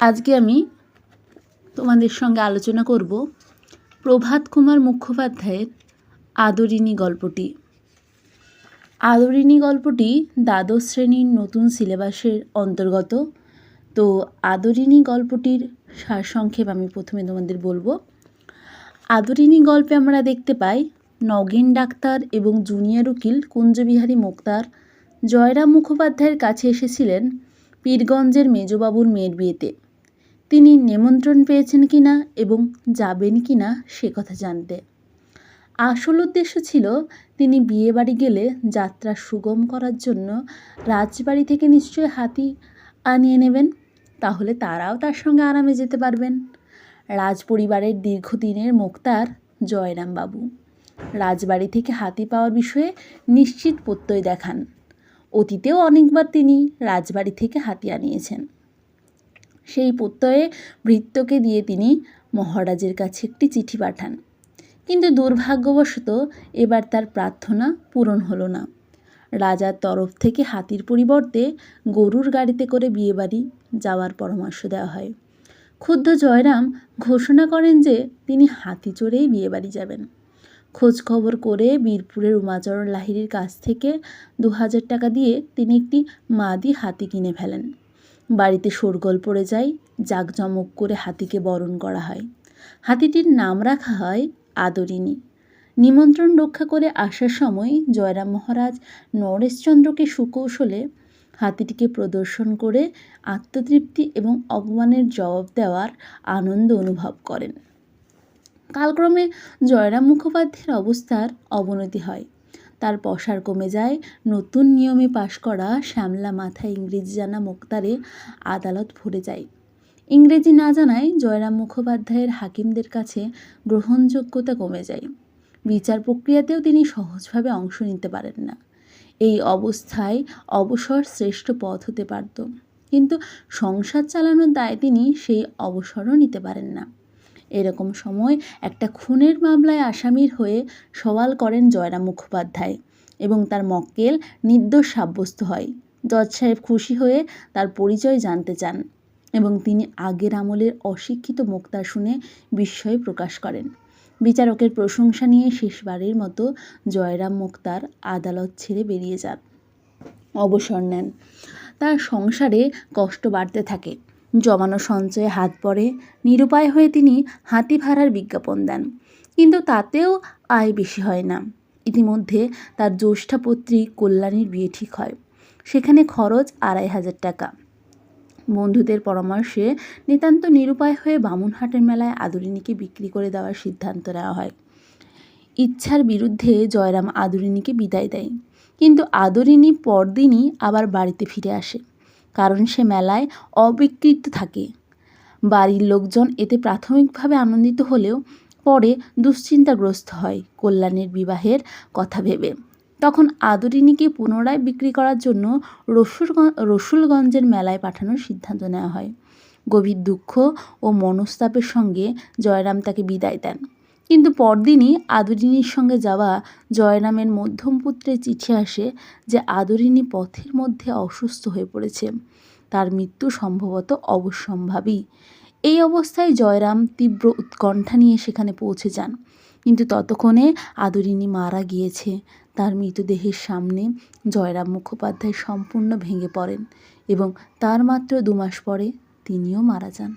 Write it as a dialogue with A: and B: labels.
A: আজকে আমি তোমাদের সঙ্গে আলোচনা করব প্রভাত কুমার মুখোপাধ্যায়ের আদরিণী গল্পটি। আদরিণী গল্পটি দ্বাদশ শ্রেণির নতুন সিলেবাসের অন্তর্গত। তো আদরিণী গল্পটির সারসংক্ষেপ আমি প্রথমে তোমাদের বলব। আদরিণী গল্পে আমরা দেখতে পাই নগেন ডাক্তার এবং জুনিয়র উকিল কুঞ্জবিহারী মুক্তার জয়রাম মুখোপাধ্যায়ের কাছে এসেছিলেন পীরগঞ্জের মেজবাবুর মেয়ের বিয়েতে। তিনি নিমন্ত্রণ পেয়েছেন কি না এবং যাবেন কি না সে কথা জানতে। আসল উদ্দেশ্য ছিল তিনি বিয়ে বাড়ি গেলে যাত্রা সুগম করার জন্য রাজবাড়ি থেকে নিশ্চয়ই হাতি আনিয়ে নেবেন, তাহলে তারাও তার সঙ্গে আরামে যেতে পারবেন। রাজপরিবারের দীর্ঘদিনের মোক্তার জয়রামবাবু। রাজবাড়ি থেকে হাতি পাওয়ার বিষয়ে নিশ্চিত প্রত্যয় দেখান। অতীতেও অনেকবার তিনি রাজবাড়ি থেকে হাতি আনিয়েছেন। সেই প্রত্যয়ে ভৃত্যকে দিয়ে তিনি মহারাজের কাছে একটি চিঠি পাঠান। কিন্তু দুর্ভাগ্যবশত এবার তার প্রার্থনা পূরণ হলো না। রাজার তরফ থেকে হাতির পরিবর্তে গরুর গাড়িতে করে বিয়েবাড়ি যাওয়ার পরামর্শ দেওয়া হয়। ক্ষুব্ধ জয়রাম ঘোষণা করেন যে তিনি হাতি চড়েই বিয়েবাড়ি যাবেন। খোঁজ খবর করে বীরপুরের উমাচরণ লাহিড়ির কাছ থেকে দু হাজার টাকা দিয়ে তিনি একটি মাদি হাতি কিনে ফেলেন। বাড়িতে শোরগোল পড়ে যায়, জাঁকজমক করে হাতিকে বরণ করা হয়। হাতিটির নাম রাখা হয় আদরিণী। নিমন্ত্রণ রক্ষা করে আসার সময় জয়রাম মহারাজ নরেশচন্দ্রকে সুকৌশলে হাতিটিকে প্রদর্শন করে আত্মতৃপ্তি এবং অপমানের জবাব দেওয়ার আনন্দ অনুভব করেন। কালক্রমে জয়রাম মুখোপাধ্যায়ের অবস্থার অবনতি হয়। তার পসার কমে যায়। নতুন নিয়মে পাশ করা শ্যামলা মাথায় ইংরেজি জানা মোক্তারে আদালত ভরে যায়। ইংরেজি না জানায় জয়রাম মুখোপাধ্যায়ের হাকিমদের কাছে গ্রহণযোগ্যতা কমে যায়। বিচার প্রক্রিয়াতেও তিনি সহজভাবে অংশ নিতে পারেন না। এই অবস্থায় অবসর শ্রেষ্ঠ পথ হতে পারত। কিন্তু সংসার চালানোর দায় তিনি সেই অবসরও নিতে পারেন না। এরকম সময় একটা খুনের মামলায় আসামির হয়ে সওয়াল করেন জয়রাম মুখোপাধ্যায় এবং তার মক্কেল নির্দোষ সাব্যস্ত হয়। জজ সাহেব খুশি হয়ে তার পরিচয় জানতে চান এবং তিনি আগের আমলের অশিক্ষিত মুক্তা শুনে বিস্ময় প্রকাশ করেন। বিচারকের প্রশংসা নিয়ে শেষবারের মতো জয়রাম মুক্তার আদালত ছেড়ে বেরিয়ে যান। অবসর নেন। তার সংসারে কষ্ট বাড়তে থাকে। জমানো সঞ্চয়ে হাত পড়ে, নিরুপায় হয়ে তিনি হাতি ভাড়ার বিজ্ঞাপন দেন। কিন্তু তাতেও আয় বেশি হয় না। ইতিমধ্যে তার জ্যৈষ্ঠা পুত্রী কল্যাণীর বিয়ে ঠিক হয়। সেখানে খরচ আড়াই হাজার টাকা। বন্ধুদের পরামর্শে নিতান্ত নিরুপায় হয়ে বামুনহাটের মেলায় আদরিণীকে বিক্রি করে দেওয়ার সিদ্ধান্ত নেওয়া হয়। ইচ্ছার বিরুদ্ধে জয়রাম আদরিণীকে বিদায় দেয়। কিন্তু আদরিণী পরদিনই আবার বাড়িতে ফিরে আসে। কারণ সে মেলায় অবিকৃত থাকে। বাড়ির লোকজন এতে প্রাথমিকভাবে আনন্দিত হলেও পরে দুশ্চিন্তাগ্রস্ত হয় কল্যাণের বিবাহের কথা ভেবে। তখন আদরিণীকে পুনরায় বিক্রি করার জন্য রসুলগঞ্জ, রসুলগঞ্জের মেলায় পাঠানোর সিদ্ধান্ত নেওয়া হয়। গভীর দুঃখ ও মনস্তাপের সঙ্গে জয়রাম তাকে বিদায় দেন। কিন্তু পরদিনই আদরিণীর সঙ্গে যাওয়া জয়রামের মধ্যম পুত্রের চিঠি আসে যে আদরিণী পথের মধ্যে অসুস্থ হয়ে পড়েছে। তার মৃত্যু সম্ভবত অবশ্যম্ভাবী। এই অবস্থায় জয়রাম তীব্র উৎকণ্ঠা নিয়ে সেখানে পৌঁছে যান। কিন্তু ততক্ষণে আদরিণী মারা গিয়েছে। তার মৃতদেহের সামনে জয়রাম মুখোপাধ্যায় সম্পূর্ণ ভেঙে পড়েন এবং তার মাত্র দু মাস পরে তিনিও মারা যান।